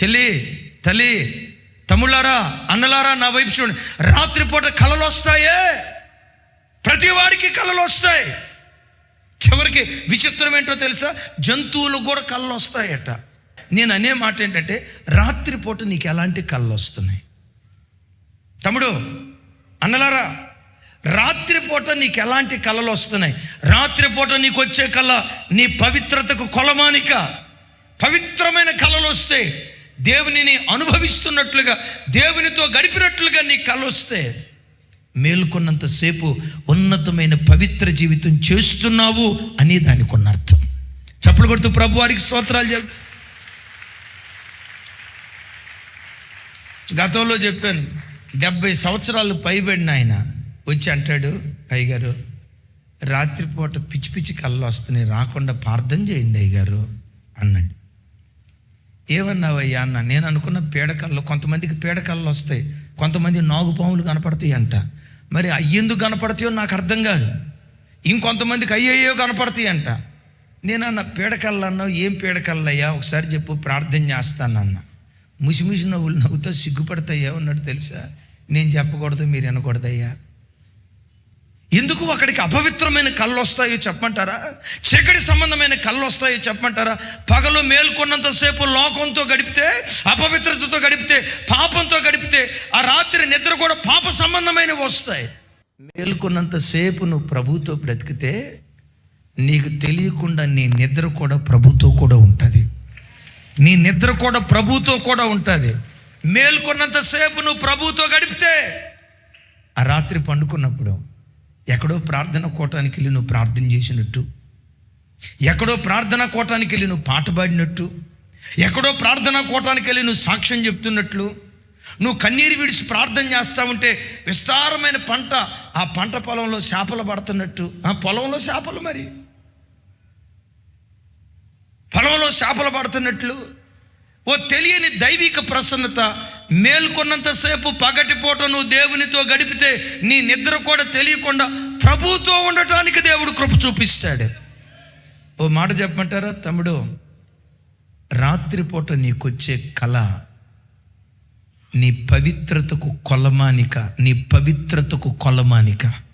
చెల్లి తల్లి తమ్ముళ్ళారా అన్నలారా నా వైపు చూడండి. రాత్రిపూట కళలు వస్తాయే ప్రతి వాడికి కళలు వస్తాయి చివరికి విచిత్రం ఏంటో తెలుసా? జంతువులకు కూడా కళ్ళు వస్తాయట నేను అనే మాట ఏంటంటే రాత్రిపూట నీకు ఎలాంటి కళ్ళు వస్తున్నాయి తమ్ముడు అన్నలారా రాత్రిపూట నీకు ఎలాంటి కళలు వస్తున్నాయి రాత్రిపూట నీకు వచ్చే కళ నీ పవిత్రతకు కొలమానిక పవిత్రమైన కళలు వస్తాయి దేవునిని అనుభవిస్తున్నట్లుగా దేవునితో గడిపినట్లుగా నీ కళ వస్తే మేల్కొన్నంతసేపు ఉన్నతమైన పవిత్ర జీవితం చేస్తున్నావు అని దానికి ఉన్న అర్థం. చప్పుడు కొడుతూ ప్రభు వారికి స్తోత్రాలు చెప్ గతంలో చెప్పాను డెబ్బై సంవత్సరాలు పైబడిన ఆయన వచ్చి అంటాడు అయ్యగారు రాత్రిపూట పిచ్చి పిచ్చి కళ్ళు వస్తున్నాయి రాకుండా ప్రార్థన చేయండి అయ్యగారు అన్నాడు. ఏమన్నావయ్యా అన్న? నేను అనుకున్న పీడకళ్ళు కొంతమందికి పీడకళ్ళు వస్తాయి. కొంతమంది నాగుపాములు కనపడతాయి అంట. మరి అయ్యేందుకు కనపడతాయో నాకు అర్థం కాదు. ఇంకొంతమందికి అయ్యయ్యో కనపడతాయి అంట. నేను అన్న పీడకళ్ళు అన్నావు ఏం పీడకళ్ళయ్యా? ఒకసారి చెప్పు ప్రార్థన చేస్తానన్న. ముసిముసి నవ్వులు నవ్వుతో సిగ్గుపడతాయ్యా? అన్నాడు తెలుసా? నేను చెప్పకూడదు మీరు వినకూడదయ్యా. ఎందుకు అక్కడికి అపవిత్రమైన కళ్ళు వస్తాయో చెప్పమంటారా? చీకటి సంబంధమైన కళ్ళు వస్తాయో చెప్పమంటారా? పగలు మేల్కొన్నంతసేపు లోకంతో గడిపితే అపవిత్రతతో గడిపితే పాపంతో గడిపితే ఆ రాత్రి నిద్ర కూడా పాప సంబంధమైనవి వస్తాయి. మేల్కొన్నంతసేపు నువ్వు ప్రభుతో బ్రతికితే నీకు తెలియకుండా నీ నిద్ర కూడా ప్రభుతో కూడా ఉంటుంది. నీ నిద్ర కూడా ప్రభుతో కూడా ఉంటుంది. మేల్కొన్నంతసేపు నువ్వు ప్రభుతో గడిపితే ఆ రాత్రి పండుకున్నప్పుడు ఎక్కడో ప్రార్థన కోటానికి వెళ్ళి నువ్వు ప్రార్థన చేసినట్టు. ఎక్కడో ప్రార్థన కోటానికి వెళ్ళి నువ్వు పాట పాడినట్టు. ఎక్కడో ప్రార్థన కోటానికి వెళ్ళి నువ్వు సాక్ష్యం చెప్తున్నట్లు. నువ్వు కన్నీరు విడిచి ప్రార్థన చేస్తా ఉంటే విస్తారమైన పంట ఆ పంట పొలంలో చేపలు పడుతున్నట్టు. ఆ పొలంలో చేపలు మరి. పొలంలో చేపలు పడుతున్నట్లు. ఓ తెలియని దైవిక ప్రసన్నత మేల్కొన్నంతసేపు పగటిపూట నువ్వు దేవునితో గడిపితే నీ నిద్ర కూడా తెలియకుండా ప్రభుతో ఉండటానికి దేవుడు కృప చూపిస్తాడు. ఓ మాట చెప్పమంటారా? తమ్ముడు రాత్రిపూట నీకొచ్చే కళ నీ పవిత్రతకు కొలమానిక నీ పవిత్రతకు కొలమానిక.